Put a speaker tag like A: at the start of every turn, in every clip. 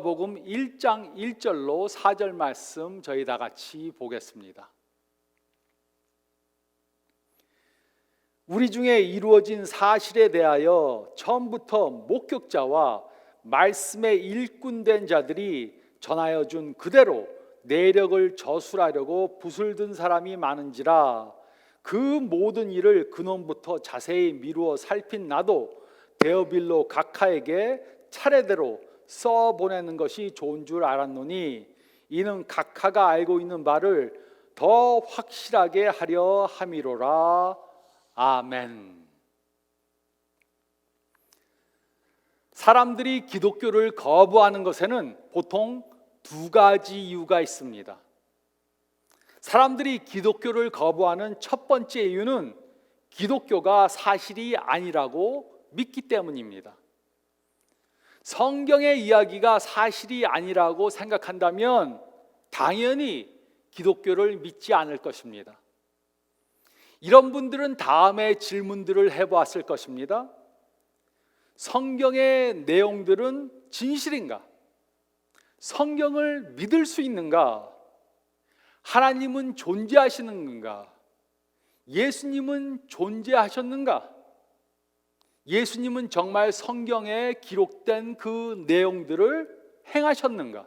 A: 누가복음 1장 1절로 4절 말씀 저희 다 같이 보겠습니다. 우리 중에 이루어진 사실에 대하여 처음부터 목격자와 말씀의 일꾼된 자들이 전하여 준 그대로 내력을 저술하려고 붓을 든 사람이 많은지라 그 모든 일을 근원부터 자세히 미루어 살핀 나도 데어빌로 각하에게 차례대로 써 보내는 것이 좋은 줄 알았노니 이는 각하가 알고 있는 바를 더 확실하게 하려 함이로라 아멘. 사람들이 기독교를 거부하는 것에는 보통 두 가지 이유가 있습니다. 사람들이 기독교를 거부하는 첫 번째 이유는 기독교가 사실이 아니라고 믿기 때문입니다. 성경의 이야기가 사실이 아니라고 생각한다면 당연히 기독교를 믿지 않을 것입니다. 이런 분들은 다음에 질문들을 해보았을 것입니다. 성경의 내용들은 진실인가? 성경을 믿을 수 있는가? 하나님은 존재하시는 건가? 예수님은 존재하셨는가? 예수님은 정말 성경에 기록된 그 내용들을 행하셨는가?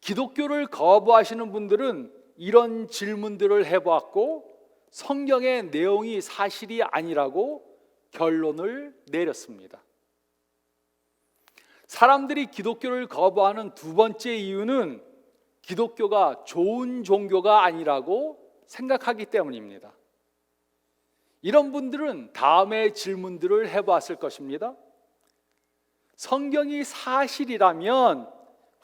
A: 기독교를 거부하시는 분들은 이런 질문들을 해보았고 성경의 내용이 사실이 아니라고 결론을 내렸습니다. 사람들이 기독교를 거부하는 두 번째 이유는 기독교가 좋은 종교가 아니라고 생각하기 때문입니다. 이런 분들은 다음의 질문들을 해보았을 것입니다. 성경이 사실이라면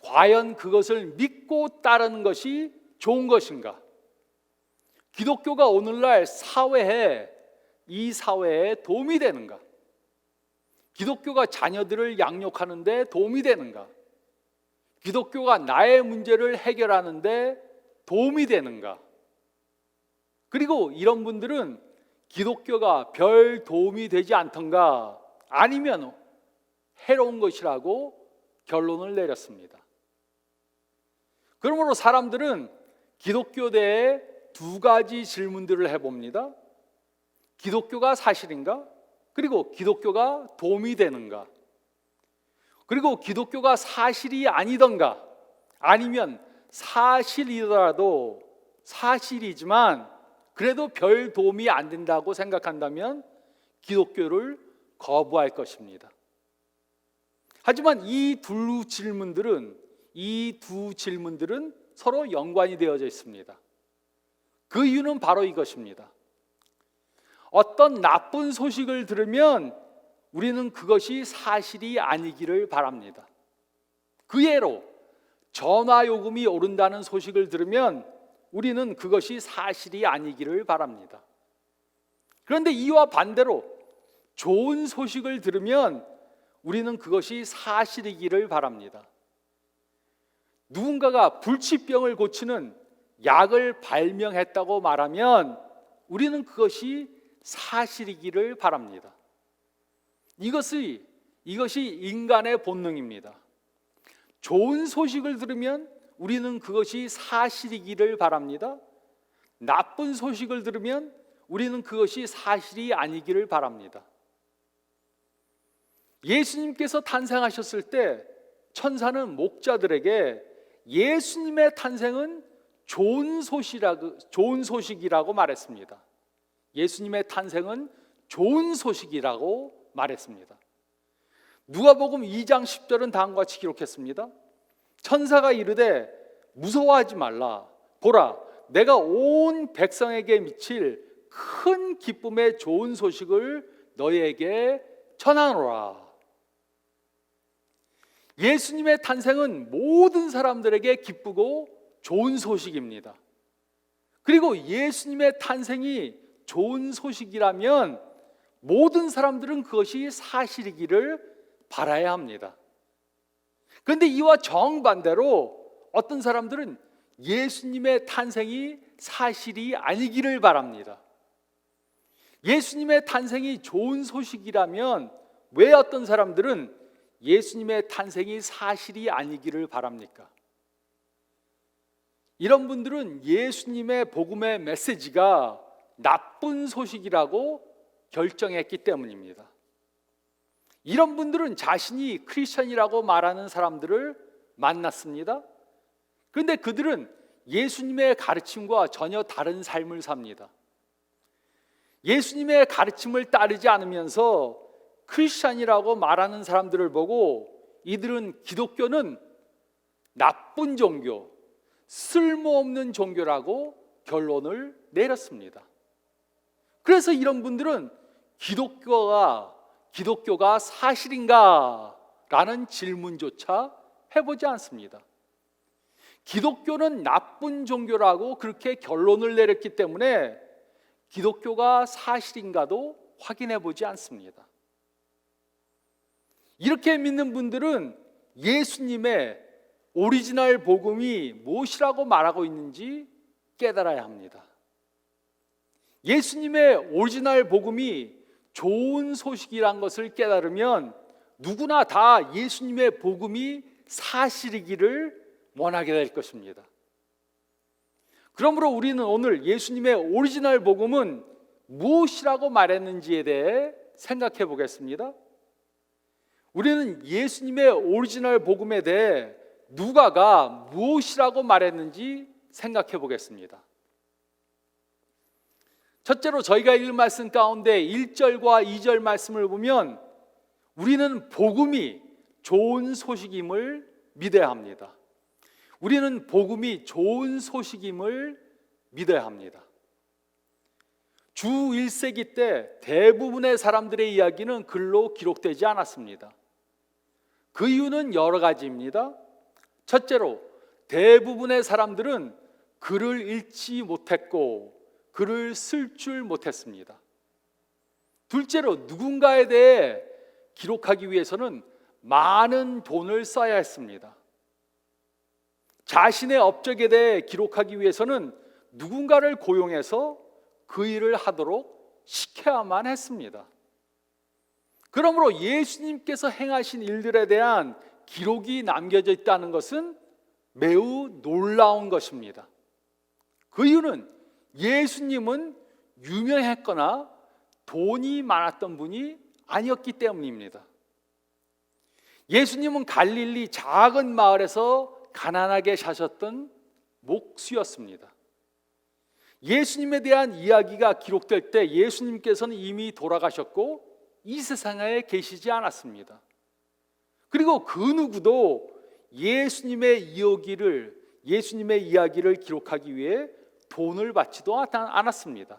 A: 과연 그것을 믿고 따르는 것이 좋은 것인가? 기독교가 오늘날 사회에 이 사회에 도움이 되는가? 기독교가 자녀들을 양육하는데 도움이 되는가? 기독교가 나의 문제를 해결하는데 도움이 되는가? 그리고 이런 분들은 기독교가 별 도움이 되지 않던가 아니면 해로운 것이라고 결론을 내렸습니다. 그러므로 사람들은 기독교 대해 두 가지 질문들을 해봅니다. 기독교가 사실인가? 그리고 기독교가 도움이 되는가? 그리고 기독교가 사실이 아니던가? 아니면 사실이더라도 사실이지만 그래도 별 도움이 안 된다고 생각한다면 기독교를 거부할 것입니다. 하지만 이 두 질문들은 이 두 질문들은 서로 연관이 되어져 있습니다. 그 이유는 바로 이것입니다. 어떤 나쁜 소식을 들으면 우리는 그것이 사실이 아니기를 바랍니다. 그 예로 전화 요금이 오른다는 소식을 들으면 우리는 그것이 사실이 아니기를 바랍니다. 그런데 이와 반대로 좋은 소식을 들으면 우리는 그것이 사실이기를 바랍니다. 누군가가 불치병을 고치는 약을 발명했다고 말하면 우리는 그것이 사실이기를 바랍니다. 이것이 이것이 인간의 본능입니다. 좋은 소식을 들으면 우리는 그것이 사실이기를 바랍니다. 나쁜 소식을 들으면 우리는 그것이 사실이 아니기를 바랍니다. 예수님께서 탄생하셨을 때 천사는 목자들에게 예수님의 탄생은 좋은 소식이라고, 좋은 소식이라고 말했습니다. 예수님의 탄생은 좋은 소식이라고 말했습니다. 누가복음 2장 10절은 다음과 같이 기록했습니다. 천사가 이르되 무서워하지 말라. 보라, 내가 온 백성에게 미칠 큰 기쁨의 좋은 소식을 너희에게 전하노라. 예수님의 탄생은 모든 사람들에게 기쁘고 좋은 소식입니다. 그리고 예수님의 탄생이 좋은 소식이라면 모든 사람들은 그것이 사실이기를 바라야 합니다. 그런데 이와 정반대로 어떤 사람들은 예수님의 탄생이 사실이 아니기를 바랍니다. 예수님의 탄생이 좋은 소식이라면 왜 어떤 사람들은 예수님의 탄생이 사실이 아니기를 바랍니까? 이런 분들은 예수님의 복음의 메시지가 나쁜 소식이라고 결정했기 때문입니다. 이런 분들은 자신이 크리스천이라고 말하는 사람들을 만났습니다. 그런데 그들은 예수님의 가르침과 전혀 다른 삶을 삽니다. 예수님의 가르침을 따르지 않으면서 크리스천이라고 말하는 사람들을 보고 이들은 기독교는 나쁜 종교, 쓸모없는 종교라고 결론을 내렸습니다. 그래서 이런 분들은 기독교가 기독교가 사실인가? 라는 질문조차 해보지 않습니다. 기독교는 나쁜 종교라고 그렇게 결론을 내렸기 때문에 기독교가 사실인가도 확인해 보지 않습니다. 이렇게 믿는 분들은 예수님의 오리지널 복음이 무엇이라고 말하고 있는지 깨달아야 합니다. 예수님의 오리지널 복음이 좋은 소식이란 것을 깨달으면 누구나 다 예수님의 복음이 사실이기를 원하게 될 것입니다. 그러므로 우리는 오늘 예수님의 오리지널 복음은 무엇이라고 말했는지에 대해 생각해 보겠습니다. 우리는 예수님의 오리지널 복음에 대해 누가가 무엇이라고 말했는지 생각해 보겠습니다. 첫째로 저희가 읽은 말씀 가운데 1절과 2절 말씀을 보면 우리는 복음이 좋은 소식임을 믿어야 합니다. 우리는 복음이 좋은 소식임을 믿어야 합니다. 주 1세기 때 대부분의 사람들의 이야기는 글로 기록되지 않았습니다. 그 이유는 여러 가지입니다. 첫째로 대부분의 사람들은 글을 읽지 못했고 글을 쓸 줄 못했습니다. 둘째로 누군가에 대해 기록하기 위해서는 많은 돈을 써야 했습니다. 자신의 업적에 대해 기록하기 위해서는 누군가를 고용해서 그 일을 하도록 시켜야만 했습니다. 그러므로 예수님께서 행하신 일들에 대한 기록이 남겨져 있다는 것은 매우 놀라운 것입니다. 그 이유는 예수님은 유명했거나 돈이 많았던 분이 아니었기 때문입니다. 예수님은 갈릴리 작은 마을에서 가난하게 사셨던 목수였습니다. 예수님에 대한 이야기가 기록될 때 예수님께서는 이미 돌아가셨고 이 세상에 계시지 않았습니다. 그리고 그 누구도 예수님의 이야기를 예수님의 이야기를 기록하기 위해 돈을 받지도 않았습니다.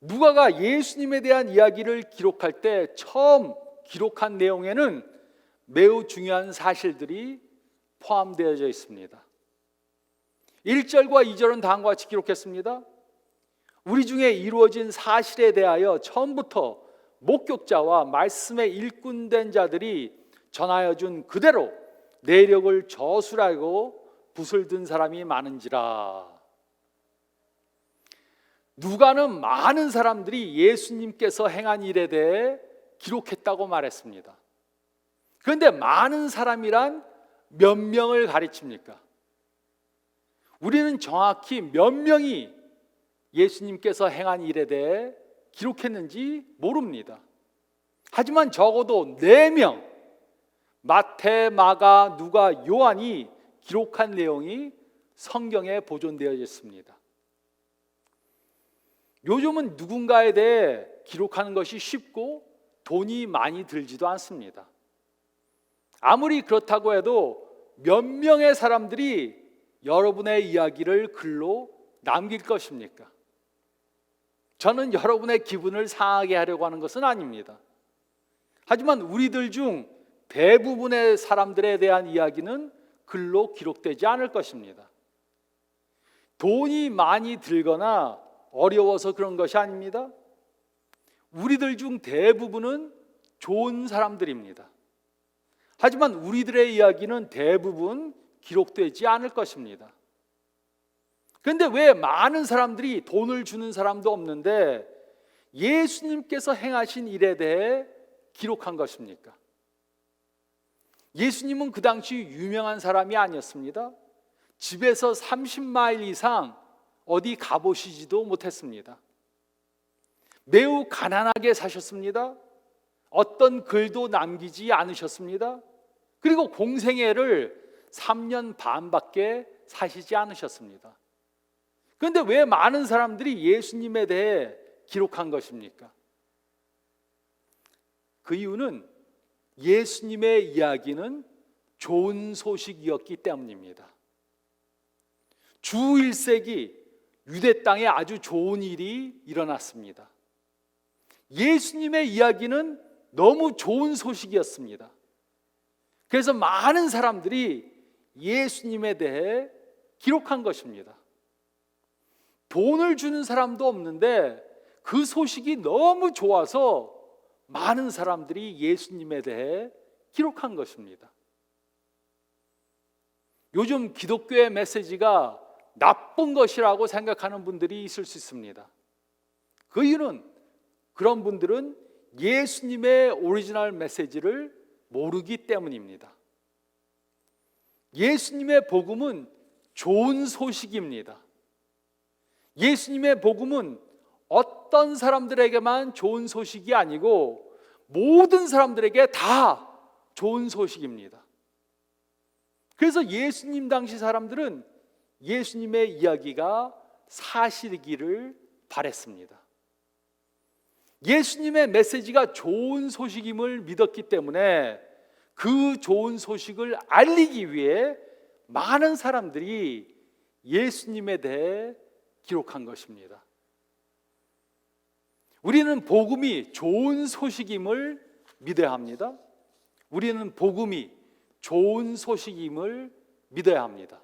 A: 누가가 예수님에 대한 이야기를 기록할 때 처음 기록한 내용에는 매우 중요한 사실들이 포함되어져 있습니다. 1절과 2절은 다음과 같이 기록했습니다. 우리 중에 이루어진 사실에 대하여 처음부터 목격자와 말씀에 일꾼된 자들이 전하여 준 그대로 내력을 저술하고 붓을 든 사람이 많은지라. 누가는 많은 사람들이 예수님께서 행한 일에 대해 기록했다고 말했습니다. 그런데 많은 사람이란 몇 명을 가르칩니까? 우리는 정확히 몇 명이 예수님께서 행한 일에 대해 기록했는지 모릅니다. 하지만 적어도 네 명, 마태, 마가, 누가, 요한이 기록한 내용이 성경에 보존되어 있습니다. 요즘은 누군가에 대해 기록하는 것이 쉽고 돈이 많이 들지도 않습니다. 아무리 그렇다고 해도 몇 명의 사람들이 여러분의 이야기를 글로 남길 것입니까? 저는 여러분의 기분을 상하게 하려고 하는 것은 아닙니다. 하지만 우리들 중 대부분의 사람들에 대한 이야기는 글로 기록되지 않을 것입니다. 돈이 많이 들거나 어려워서 그런 것이 아닙니다. 우리들 중 대부분은 좋은 사람들입니다. 하지만 우리들의 이야기는 대부분 기록되지 않을 것입니다. 그런데 왜 많은 사람들이 돈을 주는 사람도 없는데 예수님께서 행하신 일에 대해 기록한 것입니까? 예수님은 그 당시 유명한 사람이 아니었습니다. 집에서 30마일 이상 어디 가보시지도 못했습니다. 매우 가난하게 사셨습니다. 어떤 글도 남기지 않으셨습니다. 그리고 공생애를 3년 반밖에 사시지 않으셨습니다. 그런데 왜 많은 사람들이 예수님에 대해 기록한 것입니까? 그 이유는 예수님의 이야기는 좋은 소식이었기 때문입니다. 주 1세기 유대 땅에 아주 좋은 일이 일어났습니다. 예수님의 이야기는 너무 좋은 소식이었습니다. 그래서 많은 사람들이 예수님에 대해 기록한 것입니다. 돈을 주는 사람도 없는데 그 소식이 너무 좋아서 많은 사람들이 예수님에 대해 기록한 것입니다. 요즘 기독교의 메시지가 나쁜 것이라고 생각하는 분들이 있을 수 있습니다. 그 이유는 그런 분들은 예수님의 오리지널 메시지를 모르기 때문입니다. 예수님의 복음은 좋은 소식입니다. 예수님의 복음은 어떤 사람들에게만 좋은 소식이 아니고 모든 사람들에게 다 좋은 소식입니다. 그래서 예수님 당시 사람들은 예수님의 이야기가 사실이기를 바랬습니다. 예수님의 메시지가 좋은 소식임을 믿었기 때문에 그 좋은 소식을 알리기 위해 많은 사람들이 예수님에 대해 기록한 것입니다. 우리는 복음이 좋은 소식임을 믿어야 합니다. 우리는 복음이 좋은 소식임을 믿어야 합니다.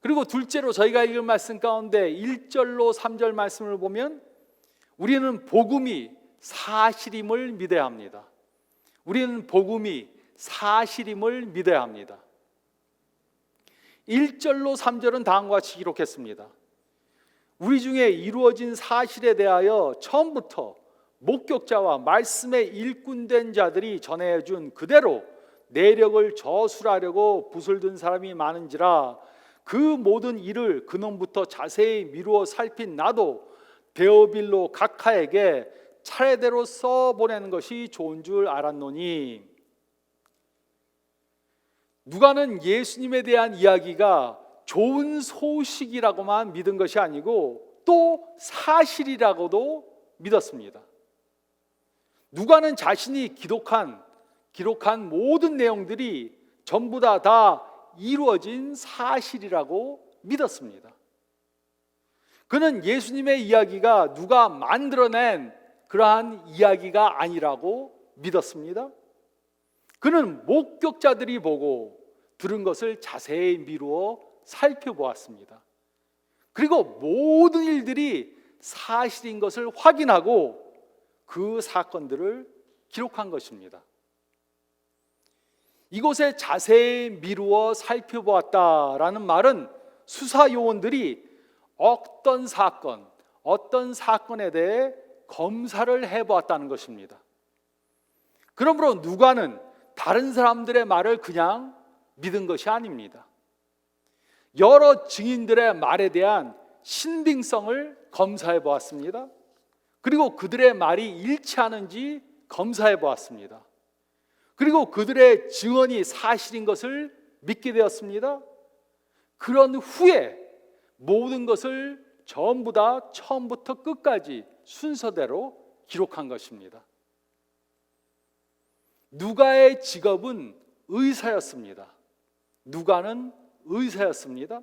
A: 그리고 둘째로 저희가 읽은 말씀 가운데 1절로 3절 말씀을 보면 우리는 복음이 사실임을 믿어야 합니다. 우리는 복음이 사실임을 믿어야 합니다. 1절로 3절은 다음과 같이 기록했습니다. 우리 중에 이루어진 사실에 대하여 처음부터 목격자와 말씀의 일꾼된 자들이 전해준 그대로 내력을 저술하려고 붓을 든 사람이 많은지라 그 모든 일을 그놈부터 자세히 미루어 살핀 나도 데오빌로 각하에게 차례대로 써 보내는 것이 좋은 줄 알았노니. 누가는 예수님에 대한 이야기가 좋은 소식이라고만 믿은 것이 아니고 또 사실이라고도 믿었습니다. 누가는 자신이 기록한 기록한 모든 내용들이 전부 다다 이루어진 사실이라고 믿었습니다. 그는 예수님의 이야기가 누가 만들어낸 그러한 이야기가 아니라고 믿었습니다. 그는 목격자들이 보고 들은 것을 자세히 미루어 살펴보았습니다. 그리고 모든 일들이 사실인 것을 확인하고 그 사건들을 기록한 것입니다. 이곳에 자세히 미루어 살펴보았다라는 말은 수사 요원들이 어떤 사건, 어떤 사건에 대해 검사를 해보았다는 것입니다. 그러므로 누가는 다른 사람들의 말을 그냥 믿은 것이 아닙니다. 여러 증인들의 말에 대한 신빙성을 검사해 보았습니다. 그리고 그들의 말이 일치하는지 검사해 보았습니다. 그리고 그들의 증언이 사실인 것을 믿게 되었습니다. 그런 후에 모든 것을 전부 다 처음부터 끝까지 순서대로 기록한 것입니다. 누가의 직업은 의사였습니다. 누가는 의사였습니다.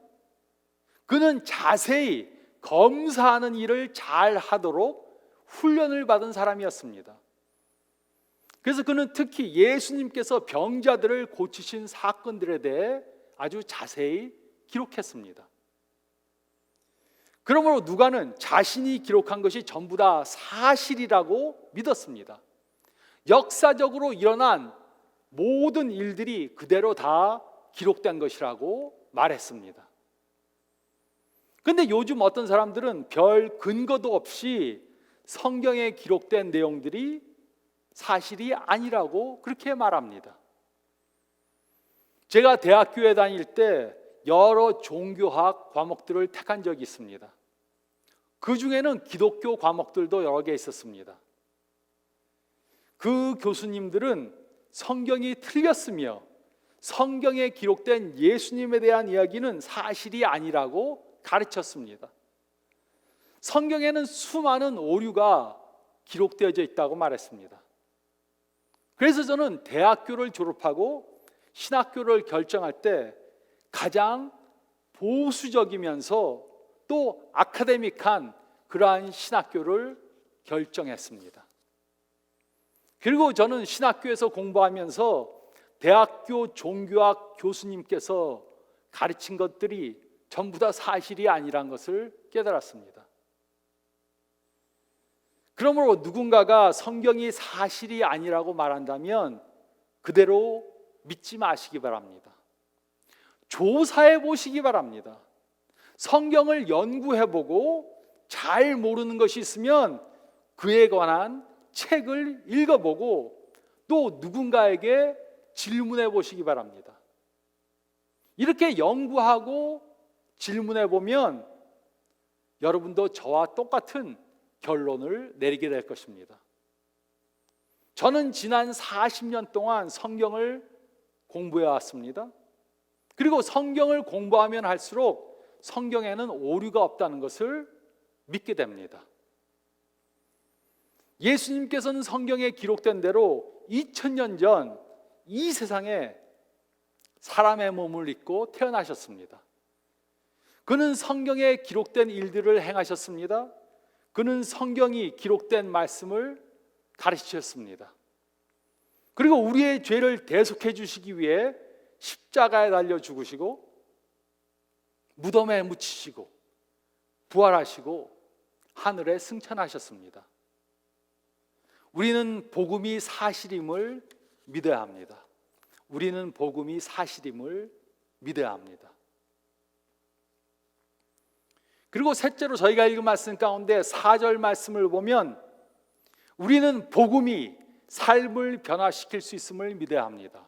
A: 그는 자세히 검사하는 일을 잘 하도록 훈련을 받은 사람이었습니다. 그래서 그는 특히 예수님께서 병자들을 고치신 사건들에 대해 아주 자세히 기록했습니다. 그러므로 누가는 자신이 기록한 것이 전부 다 사실이라고 믿었습니다. 역사적으로 일어난 모든 일들이 그대로 다 기록된 것이라고 말했습니다. 근데 요즘 어떤 사람들은 별 근거도 없이 성경에 기록된 내용들이 사실이 아니라고 그렇게 말합니다. 제가 대학교에 다닐 때 여러 종교학 과목들을 택한 적이 있습니다. 그 중에는 기독교 과목들도 여러 개 있었습니다. 그 교수님들은 성경이 틀렸으며 성경에 기록된 예수님에 대한 이야기는 사실이 아니라고 가르쳤습니다. 성경에는 수많은 오류가 기록되어져 있다고 말했습니다. 그래서 저는 대학교를 졸업하고 신학교를 결정할 때 가장 보수적이면서 또 아카데믹한 그러한 신학교를 결정했습니다. 그리고 저는 신학교에서 공부하면서 대학교 종교학 교수님께서 가르친 것들이 전부 다 사실이 아니란 것을 깨달았습니다. 그러므로 누군가가 성경이 사실이 아니라고 말한다면 그대로 믿지 마시기 바랍니다. 조사해 보시기 바랍니다. 성경을 연구해 보고 잘 모르는 것이 있으면 그에 관한 책을 읽어 보고 또 누군가에게 질문해 보시기 바랍니다. 이렇게 연구하고 질문해 보면 여러분도 저와 똑같은 결론을 내리게 될 것입니다. 저는 지난 40년 동안 성경을 공부해 왔습니다. 그리고 성경을 공부하면 할수록 성경에는 오류가 없다는 것을 믿게 됩니다. 예수님께서는 성경에 기록된 대로 2000년 전 이 세상에 사람의 몸을 입고 태어나셨습니다. 그는 성경에 기록된 일들을 행하셨습니다. 그는 성경이 기록된 말씀을 가르치셨습니다. 그리고 우리의 죄를 대속해 주시기 위해 십자가에 달려 죽으시고 무덤에 묻히시고 부활하시고 하늘에 승천하셨습니다. 우리는 복음이 사실임을 믿어야 합니다. 우리는 복음이 사실임을 믿어야 합니다. 그리고 셋째로 저희가 읽은 말씀 가운데 4절 말씀을 보면 우리는 복음이 삶을 변화시킬 수 있음을 믿어야 합니다.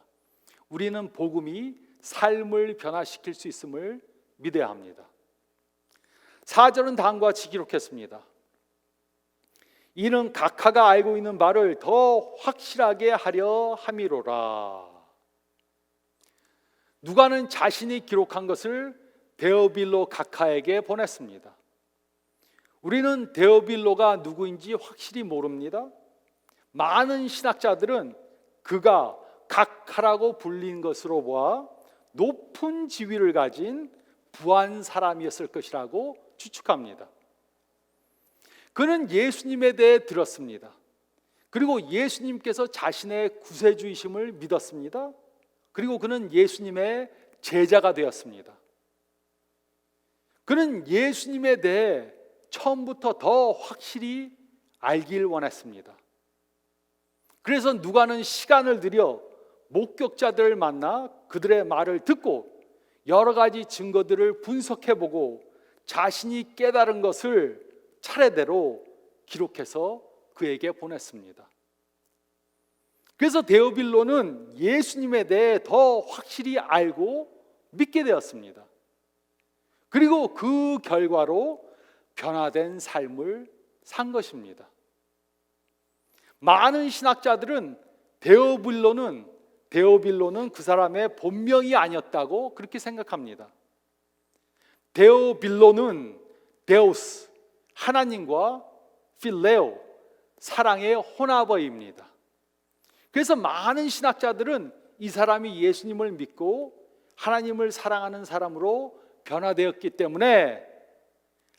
A: 우리는 복음이 삶을 변화시킬 수 있음을 믿어야 합니다. 4절은 다음과 같이 기록했습니다. 이는 각하가 알고 있는 바를 더 확실하게 하려 함이로라. 누가는 자신이 기록한 것을 데어빌로 각하에게 보냈습니다. 우리는 데어빌로가 누구인지 확실히 모릅니다. 많은 신학자들은 그가 각하라고 불린 것으로 보아 높은 지위를 가진 부한 사람이었을 것이라고 추측합니다. 그는 예수님에 대해 들었습니다. 그리고 예수님께서 자신의 구세주이심을 믿었습니다. 그리고 그는 예수님의 제자가 되었습니다. 그는 예수님에 대해 처음부터 더 확실히 알길 원했습니다. 그래서 누가는 시간을 들여 목격자들을 만나 그들의 말을 듣고 여러 가지 증거들을 분석해 보고 자신이 깨달은 것을 차례대로 기록해서 그에게 보냈습니다. 그래서 데오빌로는 예수님에 대해 더 확실히 알고 믿게 되었습니다. 그리고 그 결과로 변화된 삶을 산 것입니다. 많은 신학자들은 데오빌로는 데오빌로는 그 사람의 본명이 아니었다고 그렇게 생각합니다. 데오빌로는 데오스 하나님과 필레오 사랑의 혼합어입니다. 그래서 많은 신학자들은 이 사람이 예수님을 믿고 하나님을 사랑하는 사람으로 변화되었기 때문에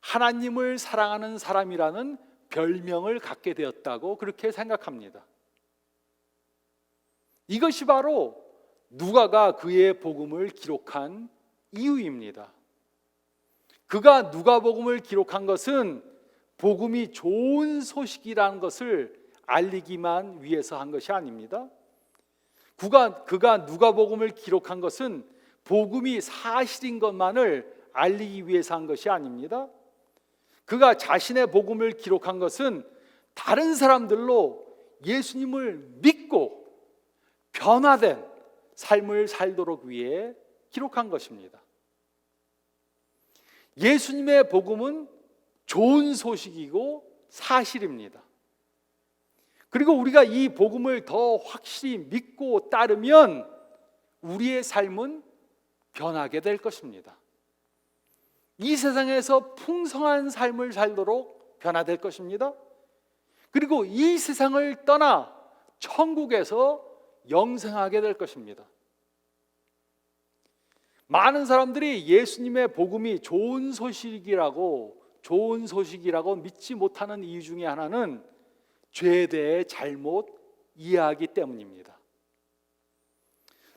A: 하나님을 사랑하는 사람이라는 별명을 갖게 되었다고 그렇게 생각합니다. 이것이 바로 누가가 그의 복음을 기록한 이유입니다. 그가 누가복음을 기록한 것은 복음이 좋은 소식이라는 것을 알리기만 위해서 한 것이 아닙니다. 그가 그가 누가복음을 기록한 것은 복음이 사실인 것만을 알리기 위해서 한 것이 아닙니다. 그가 자신의 복음을 기록한 것은 다른 사람들로 예수님을 믿고 변화된 삶을 살도록 위해 기록한 것입니다. 예수님의 복음은 좋은 소식이고 사실입니다. 그리고 우리가 이 복음을 더 확실히 믿고 따르면 우리의 삶은 변하게 될 것입니다. 이 세상에서 풍성한 삶을 살도록 변화될 것입니다. 그리고 이 세상을 떠나 천국에서 영생하게 될 것입니다. 많은 사람들이 예수님의 복음이 좋은 소식이라고 좋은 소식이라고 믿지 못하는 이유 중에 하나는 죄에 대해 잘못 이해하기 때문입니다.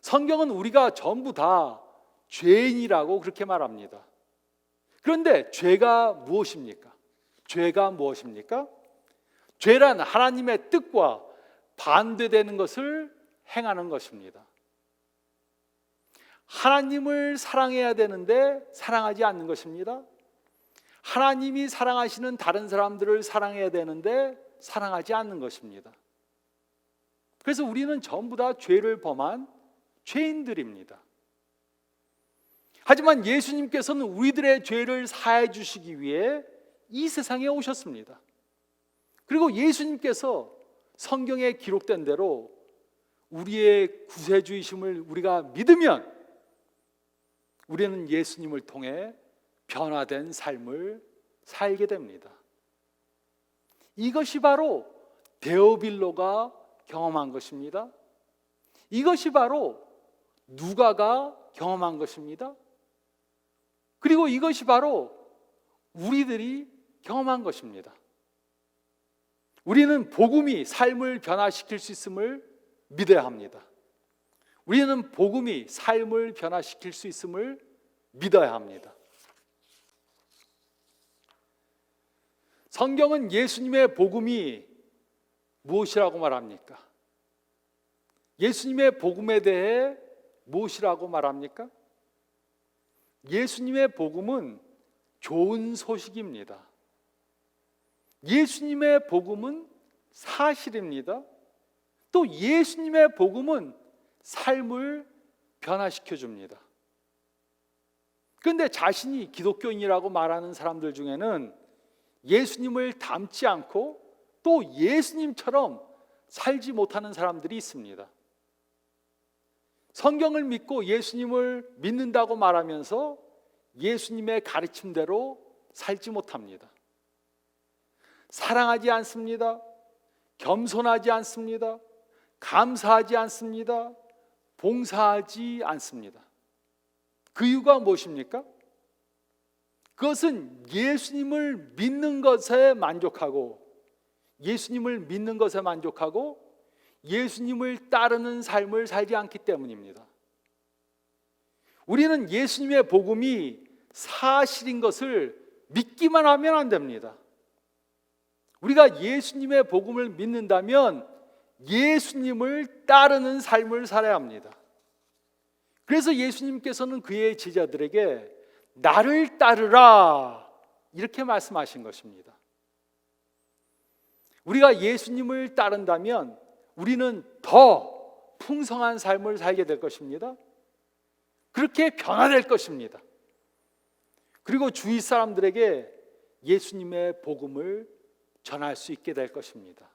A: 성경은 우리가 전부 다 죄인이라고 그렇게 말합니다. 그런데 죄가 무엇입니까? 죄가 무엇입니까? 죄란 하나님의 뜻과 반대되는 것을 행하는 것입니다. 하나님을 사랑해야 되는데 사랑하지 않는 것입니다. 하나님이 사랑하시는 다른 사람들을 사랑해야 되는데 사랑하지 않는 것입니다. 그래서 우리는 전부 다 죄를 범한 죄인들입니다. 하지만 예수님께서는 우리들의 죄를 사해 주시기 위해 이 세상에 오셨습니다. 그리고 예수님께서 성경에 기록된 대로 우리의 구세주이심을 우리가 믿으면 우리는 예수님을 통해 변화된 삶을 살게 됩니다. 이것이 바로 데오빌로가 경험한 것입니다. 이것이 바로 누가가 경험한 것입니다. 그리고 이것이 바로 우리들이 경험한 것입니다. 우리는 복음이 삶을 변화시킬 수 있음을 믿어야 합니다. 우리는 복음이 삶을 변화시킬 수 있음을 믿어야 합니다. 성경은 예수님의 복음이 무엇이라고 말합니까? 예수님의 복음에 대해 무엇이라고 말합니까? 예수님의 복음은 좋은 소식입니다. 예수님의 복음은 사실입니다. 또 예수님의 복음은 삶을 변화시켜 줍니다. 그런데 자신이 기독교인이라고 말하는 사람들 중에는 예수님을 닮지 않고 또 예수님처럼 살지 못하는 사람들이 있습니다. 성경을 믿고 예수님을 믿는다고 말하면서 예수님의 가르침대로 살지 못합니다. 사랑하지 않습니다. 겸손하지 않습니다. 감사하지 않습니다. 봉사하지 않습니다. 그 이유가 무엇입니까? 그것은 예수님을 믿는 것에 만족하고 예수님을 믿는 것에 만족하고 예수님을 따르는 삶을 살지 않기 때문입니다. 우리는 예수님의 복음이 사실인 것을 믿기만 하면 안 됩니다. 우리가 예수님의 복음을 믿는다면 예수님을 따르는 삶을 살아야 합니다. 그래서 예수님께서는 그의 제자들에게 나를 따르라 이렇게 말씀하신 것입니다. 우리가 예수님을 따른다면 우리는 더 풍성한 삶을 살게 될 것입니다. 그렇게 변화될 것입니다. 그리고 주위 사람들에게 예수님의 복음을 전할 수 있게 될 것입니다.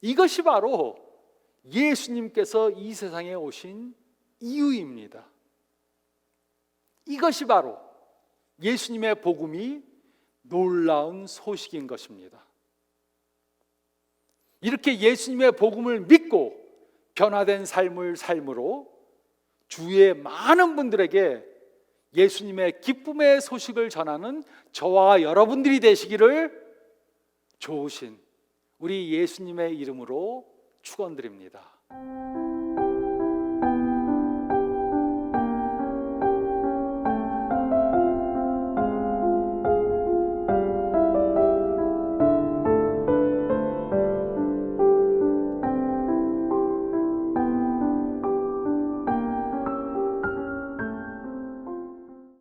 A: 이것이 바로 예수님께서 이 세상에 오신 이유입니다. 이것이 바로 예수님의 복음이 놀라운 소식인 것입니다. 이렇게 예수님의 복음을 믿고 변화된 삶을 삶으로 주위의 많은 분들에게 예수님의 기쁨의 소식을 전하는 저와 여러분들이 되시기를 좋으신 우리 예수님의 이름으로 축원드립니다.